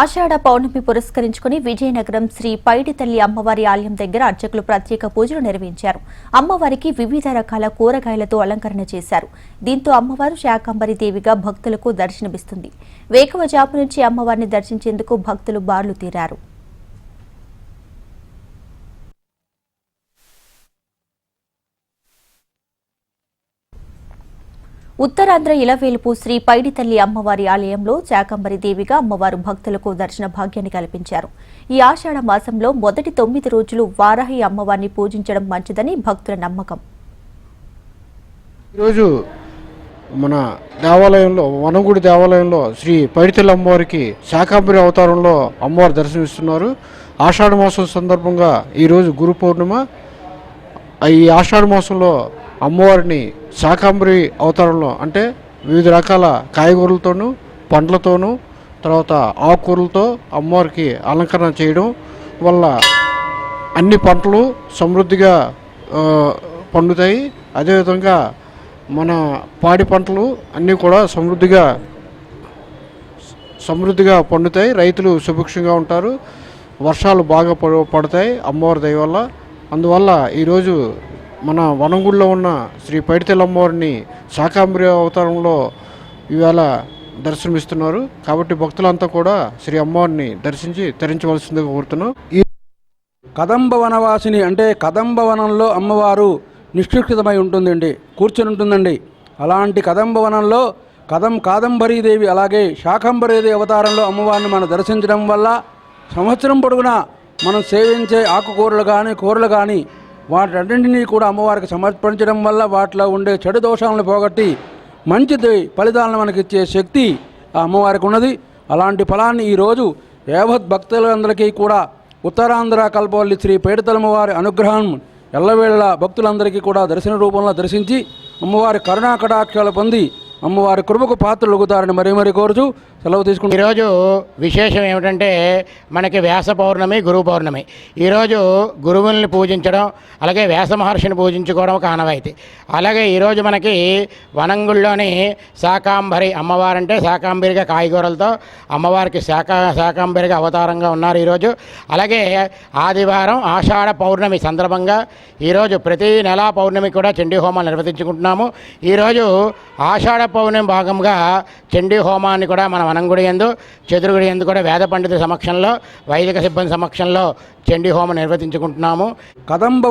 ఆషాఢ పౌర్ణమి పురస్కరించుకుని విజయనగరం శ్రీ పైడి తల్లి అమ్మవారి ఆలయం దగ్గర అర్చకులు ప్రత్యేక పూజలు నిర్వహించారు. అమ్మవారికి వివిధ రకాల కూరగాయలతో అలంకరణ చేశారు. దీంతో అమ్మవారు శాకంబరి దేవిగా భక్తులకు దర్శనమిస్తుంది. వేకువజాము నుంచి అమ్మవారిని దర్శించేందుకు భక్తులు బార్లు తీరారు. ఉత్తరాంధ్ర ఇలవేలుపు శ్రీ పైడితల్లి అమ్మవారి ఆలయంలో చాకంబరి దేవిగా అమ్మవారు భక్తులకు దర్శన భాగ్యాన్ని కల్పించారు. ఈ ఆషాఢ మాసంలో మొదటి తొమ్మిది రోజులు వారాహి అమ్మవారిని పూజించడం మంచిదని భక్తుల నమ్మకం. ఈరోజు మన దేవాలయంలో వనగుడి దేవాలయంలో శ్రీ పైడితల్లి అమ్మవారికి శాకాంబరి అవతారంలో అమ్మవారు దర్శనమిస్తున్నారు. ఆషాఢ మాసం సందర్భంగా ఈరోజు గురు పౌర్ణిమ. ఈ ఆషాఢ మాసంలో అమ్మవారిని శాకాంబరి అవతారంలో అంటే వివిధ రకాల కాయగూరలతోనూ పండ్లతోనూ తర్వాత ఆకుకూరలతో అమ్మవారికి అలంకరణ చేయడం వల్ల అన్ని పంటలు సమృద్ధిగా పండుతాయి. అదేవిధంగా మన పాడి పంటలు అన్నీ కూడా సమృద్ధిగా సమృద్ధిగా పండుతాయి. రైతులు సుభిక్షంగా ఉంటారు. వర్షాలు బాగా పడతాయి అమ్మవారి దయ వల్ల. అందువల్ల ఈరోజు మన వనంగుడిలో ఉన్న శ్రీ పైడితెల అమ్మవారిని శాకాంబరి అవతారంలో ఇవాళ దర్శనమిస్తున్నారు. కాబట్టి భక్తులంతా కూడా శ్రీ అమ్మవారిని దర్శించి తరించవలసిందిగా కోరుతున్నాం. ఈ కదంబ వనవాసిని అంటే కదంబ వనంలో అమ్మవారు నిష్కృషితమై ఉంటుందండి కూర్చొని ఉంటుందండి. అలాంటి కదంబ వనంలో కదం కాదంబరీదేవి అలాగే శాకంబరీదేవి అవతారంలో అమ్మవారిని మనం దర్శించడం వల్ల సంవత్సరం పొడుగునా మనం సేవించే ఆకుకూరలు కానీ కూరలు కానీ వాటన్నింటినీ కూడా అమ్మవారికి సమర్పించడం వల్ల వాటిలో ఉండే చెడు దోషాలను పోగొట్టి మంచి ఫలితాలను మనకి ఇచ్చే శక్తి ఆ అమ్మవారికి ఉన్నది అలాంటి ఫలాన్ని ఈరోజు యావత్ భక్తులందరికీ కూడా ఉత్తరాంధ్ర కల్పవల్లి శ్రీ పేడతలమ్మవారి అనుగ్రహం ఎల్లవేళ భక్తులందరికీ కూడా దర్శన రూపంలో దర్శించి అమ్మవారి కరుణా కటాక్షాలు పొంది అమ్మవారి కృపకు పాత్రలుగుతారని మరీ మరీ కోరుచు సెలవు తీసుకుంటారు ఈరోజు విశేషం ఏమిటంటే మనకి వ్యాస పౌర్ణమి గురు పౌర్ణమి. ఈరోజు గురువుల్ని పూజించడం అలాగే వ్యాస మహర్షిని పూజించుకోవడం ఒక ఆనవాయితీ. అలాగే ఈరోజు మనకి వనంగుళ్ళలోని శాకాంబరి అమ్మవారంటే శాకాంబరిగా కాయగూరలతో అమ్మవారికి శాఖ శాకాంబరిగా అవతారంగా ఉన్నారు ఈరోజు. అలాగే ఆదివారం ఆషాఢ పౌర్ణమి సందర్భంగా ఈరోజు ప్రతి నెలా పౌర్ణమి కూడా చండీ హోమాలు నిర్వహించుకుంటున్నాము. ఈరోజు ఆషాఢ పౌర్ణమి భాగంగా చండీ హోమాన్ని కూడా మనం వనంగుడి ఎందు చతుర్గుడి ఎందు కూడా వేద పండితుల సమక్షంలో వైదిక సిబ్బంది సమక్షంలో చండీ హోమం నిర్వర్తించుకుంటున్నాము కదంబ